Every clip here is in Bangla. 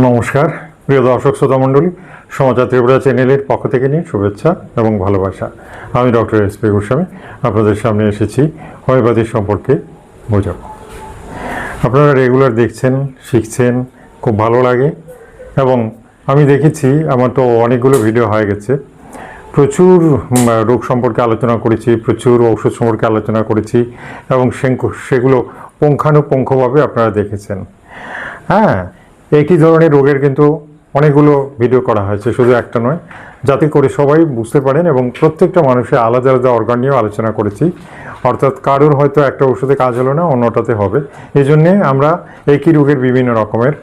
নমস্কার, প্রিয় দর্শক শ্রোতা মণ্ডলী সমাচার ত্রিপুরা চ্যানেলের পক্ষ থেকে নিয়ে শুভেচ্ছা এবং ভালোবাসা। আমি ডক্টর এস পি গোস্বামী, আপনাদের সামনে এসেছি হোমিওপ্যাথি সম্পর্কে বোঝাবো। আপনারা রেগুলার দেখছেন, শিখছেন, খুব ভালো লাগে এবং আমি দেখেছি, আমার তো অনেকগুলো ভিডিও হয়ে গেছে। প্রচুর রোগ সম্পর্কে আলোচনা করেছি, প্রচুর ঔষধ সম্পর্কে আলোচনা করেছি এবং সেগুলো পুঙ্খানুপুঙ্খভাবে আপনারা দেখেছেন। হ্যাঁ একই ধরনের রোগের কিন্তু অনেকগুলো ভিডিও করা হয়েছে, শুধু একটা নয়। যাতে করে সবাই বুঝতে পারেন এবং প্রত্যেকটা মানুষের আলাদা আলাদা অর্গান নিয়েও আলোচনা করেছি। অর্থাৎ কারোর হয়তো একটা ওষুধে কাজ হলো না, অন্যটাতে হবে। এই জন্যে আমরা একই রোগের বিভিন্ন রকমের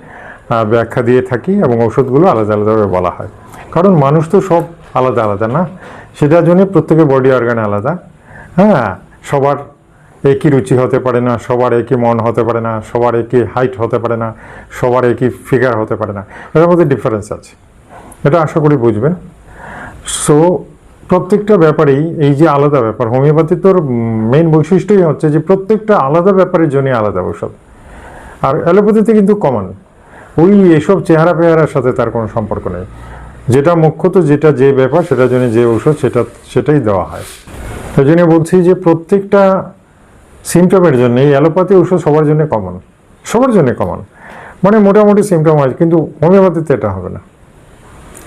ব্যাখ্যা দিয়ে থাকি এবং ওষুধগুলো আলাদা আলাদাভাবে বলা হয়। কারণ মানুষ তো সব আলাদা আলাদা না? সেটার জন্য প্রত্যেকের বডি অর্গান আলাদা। হ্যাঁ সবার একই রুচি হতে পারে না, সবার একই মন হতে পারে না, সবার একই হাইট হতে পারে না, সবার একই ফিগার হতে পারে না। এটার মধ্যে ডিফারেন্স আছে। এটা আশা করি বুঝবেন। সো প্রত্যেকটা ব্যাপারেই এই যে আলাদা ব্যাপার, হোমিওপ্যাথি তোর মেইন বৈশিষ্ট্যই হচ্ছে যে প্রত্যেকটা আলাদা ব্যাপারের জন্য আলাদা ঔষধ। আর অ্যালোপ্যাথিতে কিন্তু কমন ওই এসব চেহারা পেহারার সাথে তার কোনো সম্পর্ক নেই। যেটা মুখ্যত যেটা যে ব্যাপার, সেটার জন্য যে ঔষধ, সেটা, সেটাই দেওয়া হয়। তাই জন্য বলছি যে প্রত্যেকটা সিমটমের জন্য, এই অ্যালোপ্যাথি ওষুধ সবার জন্য কমন সবার জন্য কমন মানে মোটামুটি সিমটম আছে, কিন্তু হোমিওপ্যাথিতে এটা হবে না।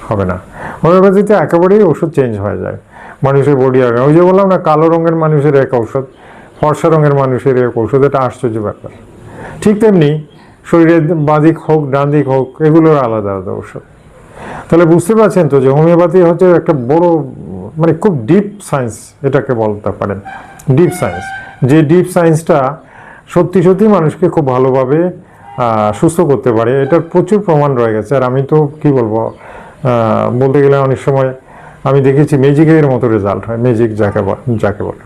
হবে না। হোমিওপ্যাথিতে একেবারেই ওষুধ চেঞ্জ হয়ে যায়। মানুষের বডি আগে ওই যে বললাম না, কালো রঙের মানুষের এক ঔষধ, ফর্সা রঙের মানুষের এক ঔষধ, এটা আশ্চর্য ব্যাপার। ঠিক তেমনি শরীরের বাদিক হোক, ডান দিক হোক, এগুলোর আলাদা আলাদা ঔষধ। তাহলে বুঝতে পারছেন তো যে হোমিওপ্যাথি হচ্ছে একটা বড় মানে খুব ডিপ সায়েন্স এটাকে বলতে পারেন। ডিপ সায়েন্স যে ডিপ সায়েন্সটা সত্যি সত্যি মানুষকে খুব ভালোভাবে সুস্থ করতে পারে, এটার প্রচুর প্রমাণ রয়ে গেছে। আর আমি তো কি বলব বলতে গেলে অনেক সময় আমি দেখেছি ম্যাজিকের মতো রেজাল্ট হয় ম্যাজিক যাকে যাকে বলে।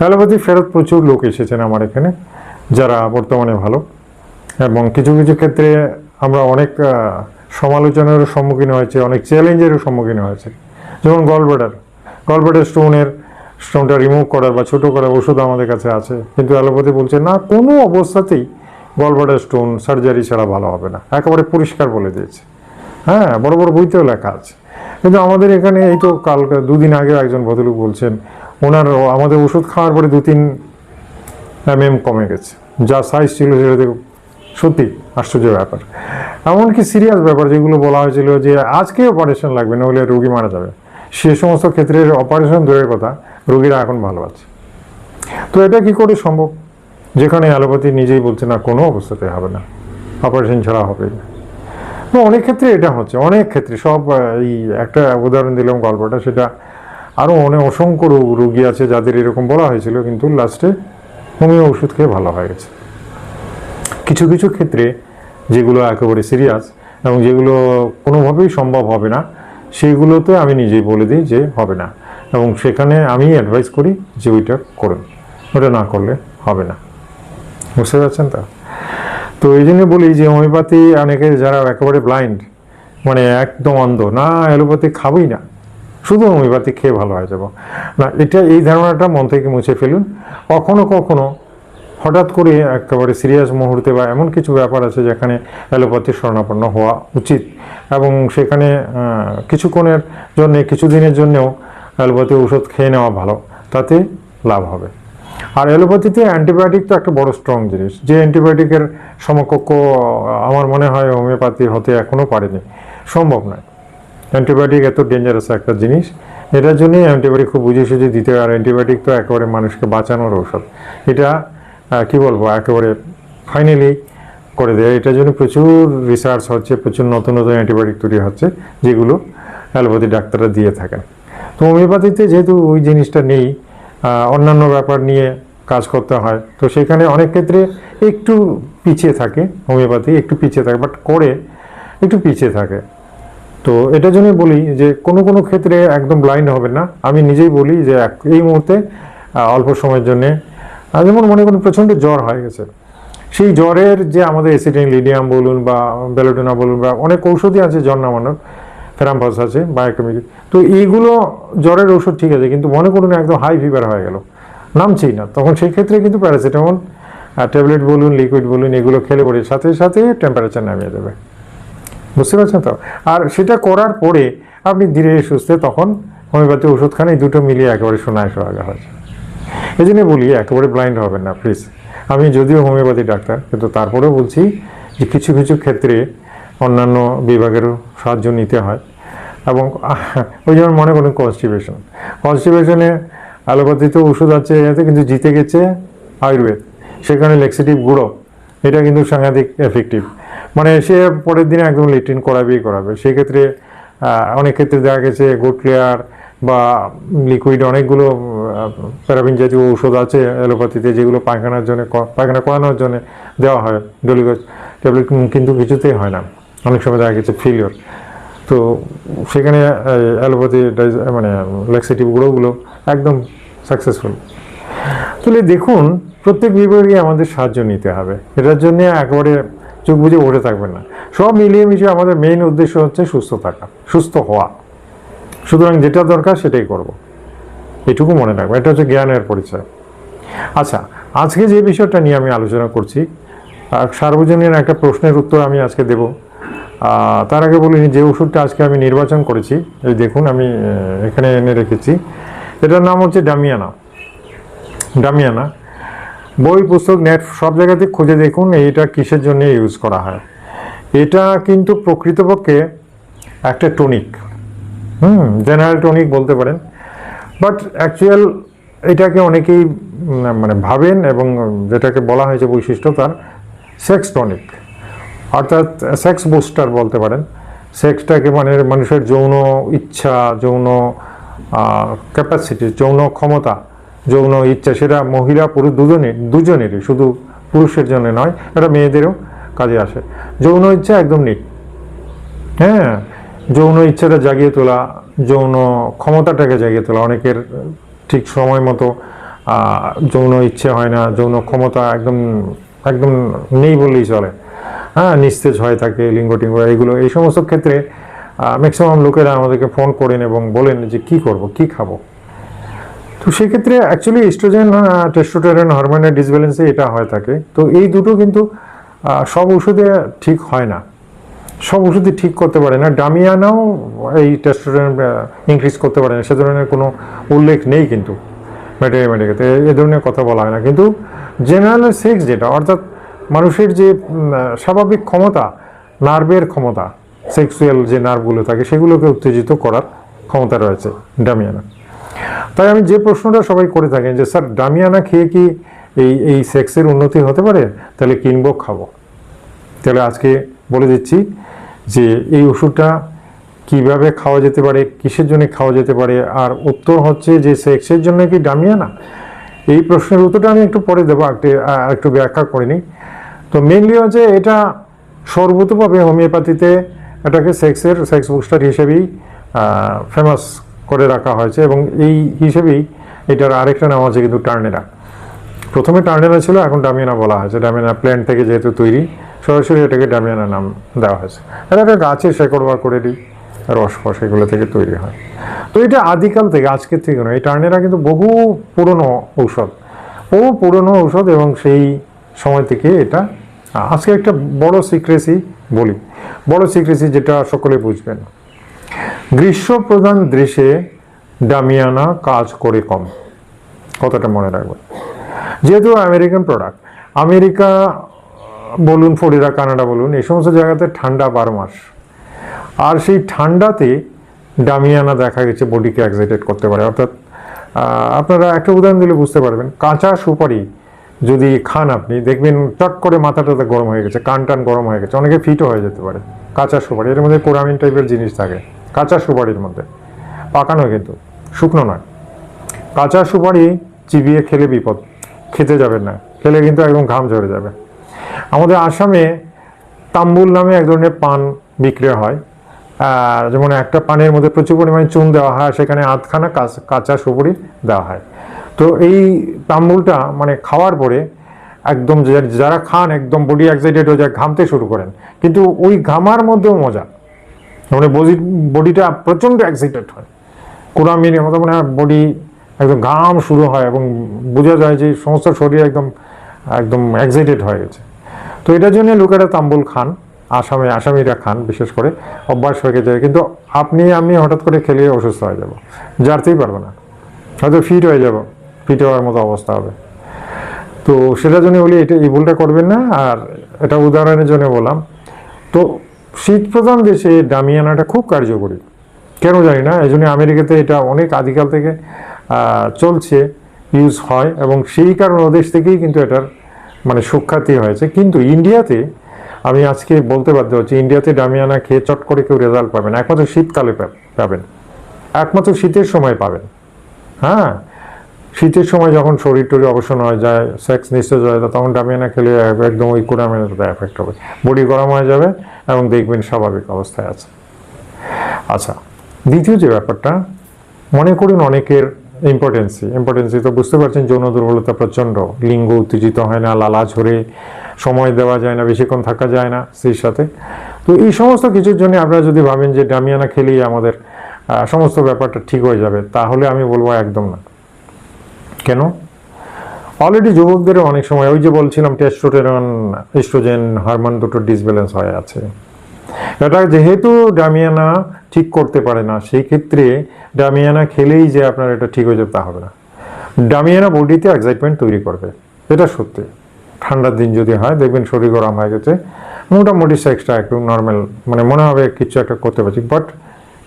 অ্যালোপ্যাথি ফেরত প্রচুর লোক এসেছেন আমার এখানে, যারা বর্তমানে ভালো। এবং কিছু কিছু ক্ষেত্রে আমরা অনেক সমালোচনারও সম্মুখীন হয়েছে, অনেক চ্যালেঞ্জেরও সম্মুখীন হয়েছে। যেমন গলব্লাডার গলব্লাডার স্টোনের স্টোনটা রিমুভ করার বা ছোটো করার ওষুধ আমাদের কাছে আছে। কিন্তু অ্যালোপ্যাথি বলছে, না, কোনো অবস্থাতেই গলব্লাডার স্টোন সার্জারি ছাড়া ভালো হবে না। একেবারে পরিষ্কার বলে দিয়েছে। হ্যাঁ বড় বড় বইতেও লেখা আছে। কিন্তু আমাদের এখানে এই তো কালকে, দুদিন আগে একজন ভদ্রলোক বলছেন, ওনার আমাদের ওষুধ খাওয়ার পরে দু তিন এম এম কমে গেছে। যা সাইজ ছিল সেটা দেখো সত্যি আশ্চর্য ব্যাপার। এমনকি সিরিয়াস ব্যাপার যেগুলো বলা হয়েছিল যে আজকে অপারেশন লাগবে নইলে রোগী মারা যাবে। সে সমস্ত ক্ষেত্রে অপারেশন দূরের কথা, রোগীরা এখন ভালো আছে। তো এটা কি করে সম্ভব? যেখানে অ্যালোপ্যাথি নিজেই বলছে, না, কোনো অবস্থাতে হবে না অপারেশন ছাড়া হবে না। অনেক ক্ষেত্রে এটা হচ্ছে, অনেক ক্ষেত্রে সব এই একটা উদাহরণ দিলাম গল্পটা, সেটা আরও অনেক অসংখ্য রোগ রোগী আছে যাদের এরকম বলা হয়েছিল, কিন্তু লাস্টে হোমিও ওষুধ খেয়ে ভালো হয়ে গেছে। কিছু কিছু ক্ষেত্রে যেগুলো একেবারে সিরিয়াস এবং যেগুলো কোনোভাবেই সম্ভব হবে না সেগুলোতে আমি নিজেই বলে দিই যে হবে না। এবং সেখানে আমি অ্যাডভাইস করি যে ওইটা করুন। ওটা না করলে হবে না। বুঝতে পারছেন তো? তো এই জন্য বলি যে হোমিওপ্যাথি অনেকে যারা একেবারে ব্লাইন্ড মানে একদম অন্ধ, না, অ্যালোপ্যাথি খাবই না। শুধু হোমিওপ্যাথি খেয়ে ভালো হয়ে যাব। না, এটা এই ধারণাটা মন থেকে মুছে ফেলুন। কখনো কখনো হঠাৎ করে একেবারে সিরিয়াস মুহূর্তে বা এমন কিছু ব্যাপার আছে যেখানে অ্যালোপ্যাথির শরণাপন্ন হওয়া উচিত। এবং সেখানে কিছুক্ষণের জন্য, কিছুদিনের জন্যেও অ্যালোপ্যাথি ওষুধ খেয়ে নেওয়া ভালো। তাতে লাভ হবে। আর অ্যালোপ্যাথিতে অ্যান্টিবায়োটিক তো একটা বড় স্ট্রং জিনিস। যে অ্যান্টিবায়োটিকের সমকক্ষ আমার মনে হয় হোমিওপ্যাথি হতে এখনও পারেনি। সম্ভব নয়। অ্যান্টিবায়োটিক এত ডেঞ্জারাস একটা জিনিস। এটার জন্যই অ্যান্টিবায়োটিক খুব বুঝে সুঝে দিতে হয়। আর অ্যান্টিবায়োটিক তো একেবারে মানুষকে বাঁচানোর ঔষধ। এটা কি বলব, একেবারে ফাইনালি করে দেয়। এটার জন্য প্রচুর রিসার্চ হচ্ছে, প্রচুর নতুন নতুন অ্যান্টিবায়োটিক তৈরি হচ্ছে, যেগুলো অ্যালোপ্যাথি ডাক্তাররা দিয়ে থাকেন। তো হোমিওপ্যাথিতে যেহেতু ওই জিনিসটা নেই অন্যান্য ব্যাপার নিয়ে কাজ করতে হয়, তো সেখানে অনেক ক্ষেত্রে একটু পিছিয়ে থাকে হোমিওপ্যাথি একটু পিছিয়ে থাকে বাট করে একটু পিছিয়ে থাকে। তো এটার জন্য বলি যে কোনো কোনো ক্ষেত্রে একদম ব্লাইন্ড হবে না। আমি নিজেই বলি যে এই মুহূর্তে অল্প সময়ের জন্যে যেমন মনে করুন প্রচণ্ড জ্বর হয়ে গেছে। সেই জ্বরের যে আমাদের এসিডিন লিডিয়াম বলুন বা বেলোডোনা বলুন বা অনেক ঔষধই আছে জ্বর নামানোর ফেরাম্পাস আছে বায়োকেমিক তো এইগুলো জ্বরের ওষুধ ঠিক আছে, কিন্তু মনে করুন একদম হাই ফিভার হয়ে গেল। নামছেই না। তখন সেই ক্ষেত্রে কিন্তু প্যারাসিটামল ট্যাবলেট বলুন লিকুইড বলুন, এগুলো খেলে পরে সাথে সাথে টেম্পারেচার নামিয়ে দেবে। বুঝতে পারছেন তো? আর সেটা করার পরে আপনি ধীরে সুস্থে তখন হোমিওপ্যাথি ওষুধ খান দুটো মিলিয়ে একেবারে শোনায় সোহাগা হয়েছে এই জন্য বলি, একেবারে ব্লাইন্ড হবেন না প্লিজ আমি যদিও হোমিওপ্যাথি ডাক্তার, কিন্তু তারপরেও বলছি যে কিছু কিছু ক্ষেত্রে অন্যান্য বিভাগেরও সাহায্য নিতে হয়। এবং ওই যেমন মনে করুন কনস্টিপেশন কনস্টিপেশনে অ্যালোপ্যাথিতে ওষুধ আছে, এতে কিন্তু জিতে গেছে আয়ুর্বেদ। সেখানে লেক্সিটিভ গুঁড়ো, এটা কিন্তু সাংঘাতিক এফেক্টিভ মানে সে পরের দিনে একদম লেট্রিন করাবেই করাবে। সেক্ষেত্রে অনেক ক্ষেত্রে দেখা গেছে গুড ক্লিয়ার বা লিকুইড অনেকগুলো প্যারাবিন জাতীয় ঔষধ আছে, অ্যালোপ্যাথিতে যেগুলো পায়খানার জন্য পায়খানা করানোর জন্য দেওয়া হয়, ডলিগজ ট্যাবলেট কিন্তু কিছুতেই হয় না। অনেক সময় দেখা গেছে ফেলিওর তো সেখানে অ্যালোপ্যাথি মানে লেক্সেটিভ গুঁড়োগুলো একদম সাকসেসফুল তাহলে দেখুন, প্রত্যেক বিভাগে আমাদের সাহায্য নিতে হবে। এটার জন্য একেবারে চোখ বুঝে উঠে থাকবেন না। সব মিলিয়ে মিশিয়ে আমাদের মেইন উদ্দেশ্য হচ্ছে সুস্থ থাকা, সুস্থ হওয়া। সুতরাং যেটা দরকার সেটাই করব। এটুকু মনে রাখব। এটা হচ্ছে জ্ঞানের পরিচয়। আচ্ছা আজকে যে বিষয়টা নিয়ে আমি আলোচনা করছি সার্বজনীন একটা প্রশ্নের উত্তর আমি আজকে দেব। তার আগে বলিনি, যে ওষুধটা আজকে আমি নির্বাচন করেছি, এই দেখুন আমি এখানে এনে রেখেছি। এটার নাম হচ্ছে ডামিয়ানা। ডামিয়ানা, বই, পুস্তক, নেট, সব জায়গাতে খুঁজে দেখুন এইটা কিসের জন্য ইউজ করা হয়। এটা কিন্তু প্রকৃতপক্ষে একটা টনিক। হুম, জেনারেল টনিক বলতে পারেন। বাট অ্যাকচুয়াল এটাকে অনেকেই মানে ভাবেন এবং যেটাকে বলা হয়েছে বৈশিষ্ট্য তার সেক্স টনিক অর্থাৎ সেক্স বুস্টার বলতে পারেন। সেক্সটাকে মানে মানুষের যৌন ইচ্ছা, যৌন ক্যাপাসিটি যৌন ক্ষমতা, যৌন ইচ্ছা, সেটা মহিলা, পুরুষ দুজনে দুজনেরই, শুধু পুরুষের জন্য নয়, এটা মেয়েদেরও কাজে আসে। যৌন ইচ্ছা একদম নেই। হ্যাঁ যৌন ইচ্ছাটা জাগিয়ে তোলা, যৌন ক্ষমতাটাকে জাগিয়ে তোলা, অনেকের ঠিক সময় মতো যৌন ইচ্ছে হয় না, যৌন ক্ষমতা একদম একদম নেই বললেই চলে। হ্যাঁ নিস্তেজ হয়ে থাকে লিঙ্গ টিঙ্গ, এইগুলো, এই সমস্ত ক্ষেত্রে ম্যাক্সিমাম লোকেরা আমাদেরকে ফোন করেন এবং বলেন যে কি করব, কি খাব। তো সেক্ষেত্রে অ্যাকচুয়ালি ইস্ট্রোজেন টেস্টোটেরন হরমোনের ডিসব্যালেন্সে এটা হয়ে থাকে তো এই দুটো কিন্তু সব ওষুধে ঠিক হয় না। সব ওষুধই ঠিক করতে পারে না। ডামিয়ানাও এই টেস্টোস্টেরন ইনক্রিজ করতে পারে না। সে ধরনের কোনো উল্লেখ নেই কিন্তু ম্যাটেরিয়ামেটিকাতে এ ধরনের কথা বলা হয় না। কিন্তু জেনারেল সেক্স যেটা, অর্থাৎ মানুষের যে স্বাভাবিক ক্ষমতা নার্ভের ক্ষমতা সেক্সুয়াল যে নার্ভগুলো থাকে, সেগুলোকে উত্তেজিত করার ক্ষমতা রয়েছে ডামিয়ানা। তাই আমি যে প্রশ্নটা সবাই করে থাকেন যে, স্যার, ডামিয়ানা খেয়ে কি এই এই সেক্সের উন্নতি হতে পারে? তাহলে কিনবো, খাব। তাহলে আজকে বলে দিচ্ছি যে এই ওষুধটা কীভাবে খাওয়া যেতে পারে, কিসের জন্য খাওয়া যেতে পারে, আর উত্তর হচ্ছে যে সেক্সের জন্য কি ডামিয়া না? এই প্রশ্নের উত্তরটা আমি একটু পরে দেবো একটু ব্যাখ্যা করে নিই। তো মেনলি হচ্ছে এটা সর্বতভাবে হোমিওপ্যাথিতে এটাকে সেক্সের, সেক্স বুস্টার হিসেবেই ফেমাস করে রাখা হয়েছে এবং এই হিসেবেই এটার আরেকটা নাম আছে কিন্তু টার্নেরা প্রথমে টার্নেরা ছিল, এখন ডামিয়ানা বলা হয়েছে। ডামিয়ানা প্ল্যান্ট থেকে যেহেতু তৈরি সরাসরি এটাকে ডামিয়ানা নাম দেওয়া হয়েছে। এটা একটা গাছের শেকড় বা করে দিই, রস ফস এগুলো থেকে তৈরি হয়। তো এটা আদিকাল থেকে, আজকের থেকে নয়, এই টার্নেরা কিন্তু বহু পুরনো ঔষধ। বহু পুরনো ঔষধ এবং সেই সময় থেকে এটা, আজকে একটা বড় সিক্রেসি বলি। বড় সিক্রেসি যেটা সকলে বুঝবেন। গ্রীষ্ম প্রধান দেশে ডামিয়ানা কাজ করে কম। কথাটা মনে রাখবেন। যেহেতু আমেরিকান প্রোডাক্ট আমেরিকা বলুন ফরিরা কানাডা বলুন, এই সমস্ত জায়গাতে ঠান্ডা বারো মাস। আর সেই ঠান্ডাতে ডামিয়ানা দেখা গেছে, বডিকে এক্সাইটেড করতে পারে। অর্থাৎ আপনারা একটা উদাহরণ দিলে বুঝতে পারবেন। কাঁচা সুপারি যদি খান আপনি, দেখবেন টক করে মাথাটাতে গরম হয়ে গেছে, কান টান গরম হয়ে গেছে, অনেকে ফিটও হয়ে যেতে পারে। কাঁচা সুপারি, এর মধ্যে কোরামিন টাইপের জিনিস থাকে। কাঁচা সুপারির মধ্যে। পাকানো কিন্তু, শুকনো নয়। কাঁচা সুপারি চিবিয়ে খেলে বিপদ, খেতে যাবেন না। খেলে কিন্তু একদম ঘাম ঝরে যাবে। আমাদের আসামে তাম্বুল নামে এক ধরনের পান বিক্রি হয়। যেমন একটা পানের মধ্যে প্রচুর পরিমাণে চুন দেওয়া হয়, সেখানে আধখানা কাঁচ- কাঁচা সুপুরি দেওয়া হয়। তো এই তাম্বুলটা মানে খাওয়ার পরে একদম যারা খান একদম বডি এক্সাইটেড হয়ে যায়, ঘামতে শুরু করেন। কিন্তু ওই ঘামার মধ্যেও মজা। মানে বডি বডিটা প্রচণ্ড এক্সাইটেড হয়। কোরামিনের মতো মানে বডি একদম ঘাম শুরু হয় এবং বোঝা যায় যে সমস্ত শরীর একদম একদম এক্সাইটেড হয়ে গেছে। তো এটার জন্য লোকেরা তাম্বুল খান, আসামে, আসামিরা খান, বিশেষ করে অভ্যাস হয়ে যায় কিন্তু আপনি, আমি হঠাৎ করে খেলে অসুস্থ হয়ে যাব জারতেই পারব না। হয়তো ফিট হয়ে যাব ফিট হওয়ার মতো অবস্থা হবে। তো সেটার জন্য বলি, এটা এই ভুলটা করবেন না। আর এটা উদাহরণের জন্য বললাম, তো শীত প্রধান দেশে ডামিয়ানাটা খুব কার্যকরী। কেন জানি না, এই জন্য আমেরিকাতে এটা অনেক আদিকাল থেকে চলছে ইউজ হয়। এবং সেই কারণে ওদেশ থেকেই কিন্তু এটার মানে সুখ্যাতি হয়েছে। কিন্তু ইন্ডিয়াতে, আমি আজকে বলতে বাধ্য হচ্ছি, ইন্ডিয়াতে ডামিয়ানা খেয়ে চট করে কেউ রেজাল্ট পাবেন একমাত্র শীতকালে পাবেন। একমাত্র শীতের সময় পাবেন। হ্যাঁ? শীতের সময় যখন শরীর টরি অবসর হয়ে যায় সেক্স নিস্তেজ হয়ে যায়, তখন ডামিয়ানা খেলে একদম ওই কুড়ামের এফেক্ট হবে। বডি গরম হয়ে যাবে এবং দেখবেন স্বাভাবিক অবস্থায় আছে। আচ্ছা দ্বিতীয় যে ব্যাপারটা, মনে করুন অনেকের ইম্পর্টেন্সি ইম্পর্টেন্সি তো বুঝতে পারছেন, যৌন দুর্বলতা প্রচণ্ড। লিঙ্গ উত্তেজিত হয় না, লালা ঝরে, সময় দেওয়া যায় না, বেশিক্ষণ থাকা যায় না স্ত্রীর সাথে। তো এই সমস্ত কিছুর জন্য আপনারা যদি ভাবেন যে ডামিয়ানা খেলেই আমাদের সমস্ত ব্যাপারটা ঠিক হয়ে যাবে, তাহলে আমি বলব একদম না। কেন? অলরেডি যুবকদেরও অনেক সময়, ওই যে বলছিলাম টেস্টোটেরন এস্ট্রোজেন হরমোন দুটো ডিসব্যালেন্স হয়ে আছে। এটা যেহেতু ডামিয়ানা ঠিক করতে পারে না, সেই ক্ষেত্রে ডামিয়ানা খেলেই যে আপনার এটা ঠিক হয়ে যাবে তা হবে না। ডামিয়ানা বডিতে এক্সাইটমেন্ট তৈরি করবে, এটা সত্যি। ঠান্ডার দিন যদি হয়, দেখবেন শরীর গরম হয়ে গেছে। মোটামুটি সেক্সটা একটু নর্মাল মানে মনে হবে কিছু একটা করতে পারছি বাট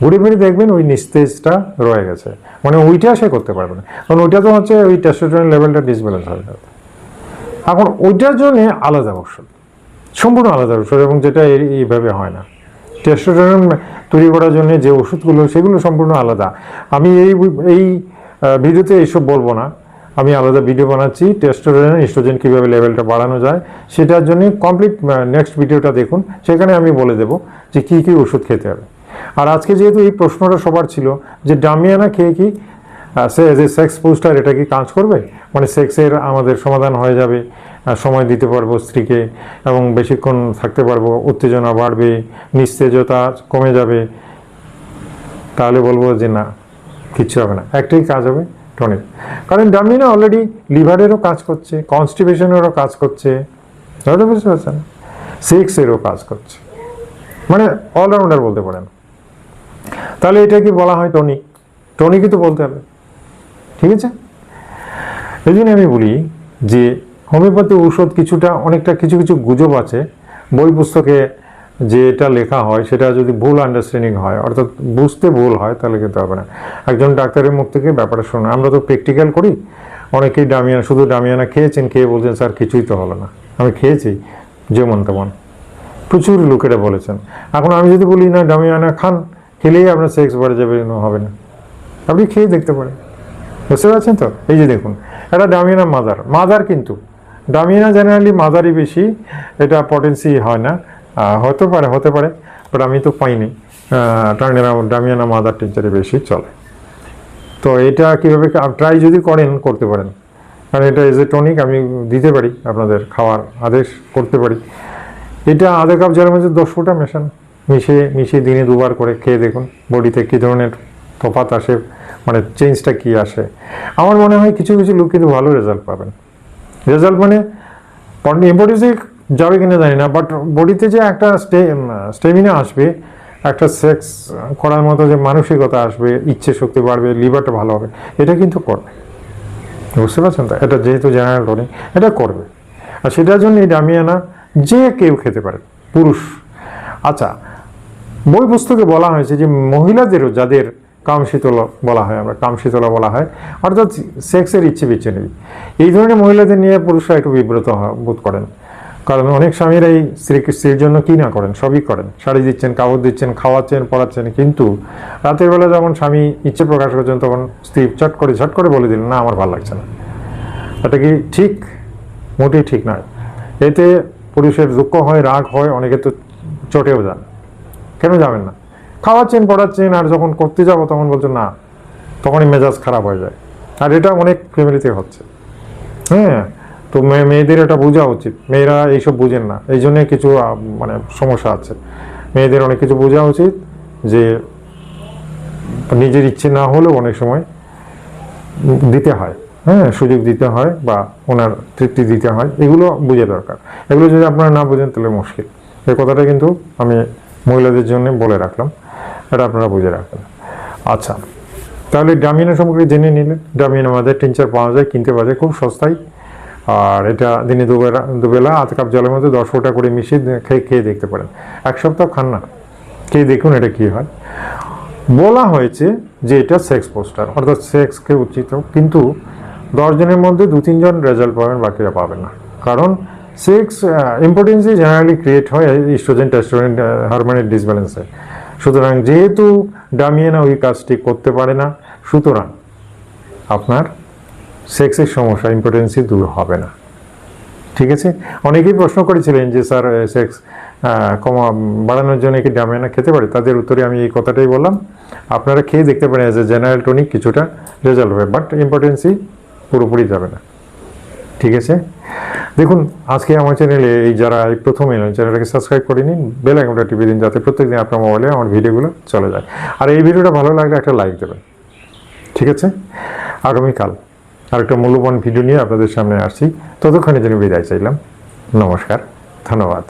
ঘুরে ফিরে দেখবেন ওই নিস্তেজটা রয়ে গেছে। মানে ওইটা সে করতে পারবে না। কারণ ওইটা তো হচ্ছে ওই টেস্টোস্টেরন লেভেলটা ডিসব্যালেন্স হয়ে যাবে। এখন ওইটার জন্যে আলাদা ওষুধ সম্পূর্ণ আলাদা ওষুধ এবং যেটা এই- এইভাবে হয় না। টেস্টোস্টেরন তৈরি করার জন্য যে ওষুধগুলো, সেগুলো সম্পূর্ণ আলাদা। আমি এই এই ভিডিওতে এইসব বলব না। আমি আলাদা ভিডিও বানাচ্ছি টেস্টোস্টেরন ইস্ট্রোজেন কীভাবে লেভেলটা বাড়ানো যায়, সেটার জন্য কমপ্লিট নেক্সট ভিডিওটা দেখুন। সেখানে আমি বলে দেব যে কী কী ওষুধ খেতে হবে। আর আজকে যেহেতু এই প্রশ্নটা সবার ছিল যে ডামিয়ানা খেয়ে কি সে এজ এ সেক্স পোস্টার এটা কি কাজ করবে? মানে সেক্সের আমাদের সমাধান হয়ে যাবে সময় দিতে পারব স্ত্রীকে, এবং বেশিক্ষণ থাকতে পারব, উত্তেজনা বাড়বে, নিস্তেজতা কমে যাবে। তাহলে বলব যে না, কিচ্ছু হবে না। একটাই কাজ হবে টনিক কারণ ডামিনা অলরেডি লিভারেরও কাজ করছে কনস্টিপেশনেরও কাজ করছে। তাহলে বুঝতে পারছেন? সেক্সেরও কাজ করছে। মানে অলরাউন্ডার বলতে পারেন। তাহলে এটা কি বলা হয় টনিক টনিকই তো বলতে হবে। ঠিক আছে? এই জন্য আমি বলি যে হোমিওপ্যাথি ঔষধ কিছুটা, অনেকটা কিছু কিছু গুজব আছে। বই পুস্তকে যেটা লেখা হয় সেটা যদি ভুল আন্ডারস্ট্যান্ডিং হয়, অর্থাৎ বুঝতে ভুল হয়, তাহলে কিন্তু হবে না। একজন ডাক্তারের মুখ থেকে ব্যাপারটা শোনা আমরা তো প্র্যাকটিক্যাল করি, অনেকেই ডামিয়ানা, শুধু ডামিয়ানা খেয়েছেন, খেয়ে বলছেন, স্যার, কিছুই তো হলো না। আমি খেয়েছি, যেমন তেমন। প্রচুর লোকেরা বলেছেন। এখন আমি যদি বলি, না, ডামিয়ানা খান, খেলেই আপনার সেক্স বাড়ে যাবে হবে না। আপনি খেয়ে দেখতে পারেন। বুঝতে পারছেন তো? এই যে দেখুন, এটা ডামিয়ানা মাদার মাদার কিন্তু ডামিয়ানা জেনারেলি মাদারই বেশি, এটা পটেন্সি হয় না। হতে পারে হতে পারে বাট আমি তো পাইনি। টাঙ্গেরা ডামিয়ানা মাদার টিচারই বেশি চলে। তো এটা কীভাবে ট্রাই যদি করেন, করতে পারেন। কারণ এটা এজ এ টনিক আমি দিতে পারি আপনাদের খাওয়ার আদেশ করতে পারি। এটা আধা কাপ জলের মধ্যে দশ ফোঁটা মেশান। মিশিয়ে মিশিয়ে দিনে দুবার করে খেয়ে দেখুন। বডিতে কী ধরনের তফাত আসে মানে চেঞ্জটা কী আসে? আমার মনে হয় কিছু কিছু লোক কিন্তু ভালো রেজাল্ট পাবেন। রেজাল্ট মানে ইম্পর্টেন্সে যাবে কিনা জানি না বাট বডিতে যে একটা স্টেমিনা আসবে, একটা সেক্স করার মতো যে মানসিকতা আসবে, ইচ্ছে শক্তি বাড়বে লিভারটা ভালো হবে, এটা কিন্তু করবে। বুঝতে পারছেন তো? এটা যেহেতু জেনারেল টনিক এটা করবে। আর সেটার জন্য এই ডামিয়ানা যে কেউ খেতে পারে, পুরুষ। আচ্ছা বই পুস্তকে বলা হয়েছে যে মহিলাদেরও যাদের কামশীতলা বলা হয় আমরা, কামশীতলা বলা হয়। অর্থাৎ সেক্সের ইচ্ছে বিচ্ছে নেই এই ধরনের মহিলাদের নিয়ে পুরুষরা একটু বিব্রত বোধ করেন। কারণ অনেক স্বামীরাই এই স্ত্রীকে স্ত্রীর জন্য কী না করেন? সবই করেন। শাড়ি দিচ্ছেন, কাপড় দিচ্ছেন, খাওয়াচ্ছেন, পড়াচ্ছেন, কিন্তু রাতের বেলা যখন স্বামী ইচ্ছে প্রকাশ করছেন, তখন স্ত্রী চট করে, ঝট করে বলে দিলেন, না, আমার ভালো লাগছে না। এটা কি ঠিক? মোটেই ঠিক নয়। এতে পুরুষের দুঃখ হয়, রাগ হয়, অনেকে তো চটেও যান। কেন যাবেন না? খাওয়াচ্ছেন, পড়াচ্ছেন আর যখন করতে যাব তখন বলছেন না, তখনই মেজাজ খারাপ হয়ে যায়। আর এটা অনেক ফ্যামিলিতে হচ্ছে। হ্যাঁ তো মেয়ে মেয়েদের এটা বোঝা উচিত। মেয়েরা এইসব বুঝেন না। এই জন্যে কিছু মানে সমস্যা আছে। মেয়েদের অনেক কিছু বোঝা উচিত যে নিজের ইচ্ছে না হলেও অনেক সময় দিতে হয়। হ্যাঁ সুযোগ দিতে হয় বা ওনার তৃপ্তি দিতে হয়। এগুলো বুঝে দরকার। এগুলো যদি আপনারা না বোঝেন তাহলে মুশকিল। এই কথাটা কিন্তু আমি মহিলাদের জন্য বলে রাখলাম। এটা আপনারা বুঝে রাখবেন। আচ্ছা তাহলে ডামিয়ানা সম্পর্কে জেনে নিলেন। ডামিয়ান আমাদের টিনচার পাওয়া যায়, কিনতে পাওয়া যায়, খুব সস্তায়। আর এটা দিনে দুবেলা দুবেলা আধ কাপ জলের মধ্যে দশ ফোঁটা করে মিশিয়ে খেয়ে খেয়ে দেখতে পারেন। এক সপ্তাহ খান না, খেয়ে দেখুন এটা কী হয়। বলা হয়েছে যে এটা সেক্স পোস্টার, অর্থাৎ সেক্সকে উচিত কিন্তু দশজনের মধ্যে দু তিনজন রেজাল্ট পাবেন, বাকিরা পাবেন না। কারণ সেক্স ইম্পর্টেন্সই জেনারেলি ক্রিয়েট হয় ইস্ট্রোজেন টেস্টোজেন হরমোনের ডিসব্যালেন্সে সুতরাং যেহেতু ডামিয়েনা ওই কাজটি করতে পারে না, সুতরাং আপনার সেক্সের সমস্যা, ইম্পর্টেন্সি দূর হবে না। ঠিক আছে? অনেকেই প্রশ্ন করেছিলেন যে, স্যার সেক্স কমা, বাড়ানোর জন্য কি ডামিয়ানা খেতে পারে? তাদের উত্তরে আমি এই কথাটাই বললাম। আপনারা খেয়ে দেখতে পারেন এজ এ জেনারেল টনিক কিছুটা রেজাল্ট হবে, বাট ইম্পর্টেন্সি পুরোপুরি যাবে না। ঠিক আছে? দেখুন, আজকে আমার চ্যানেলে এই যারা প্রথম এলেন চ্যানেলটাকে সাবস্ক্রাইব করে নিন বেল আইকনটা টিপে দিন যাতে প্রত্যেকদিন আপনার মোবাইলে আমার ভিডিওগুলো চলে যায়। আর এই ভিডিওটা ভালো লাগলে একটা লাইক দেবেন, ঠিক আছে? আগামীকাল আরেকটা মূল্যবান ভিডিও নিয়ে আপনাদের সামনে আসছি। ততক্ষণের জন্য বিদায় চাইলাম। নমস্কার, ধন্যবাদ।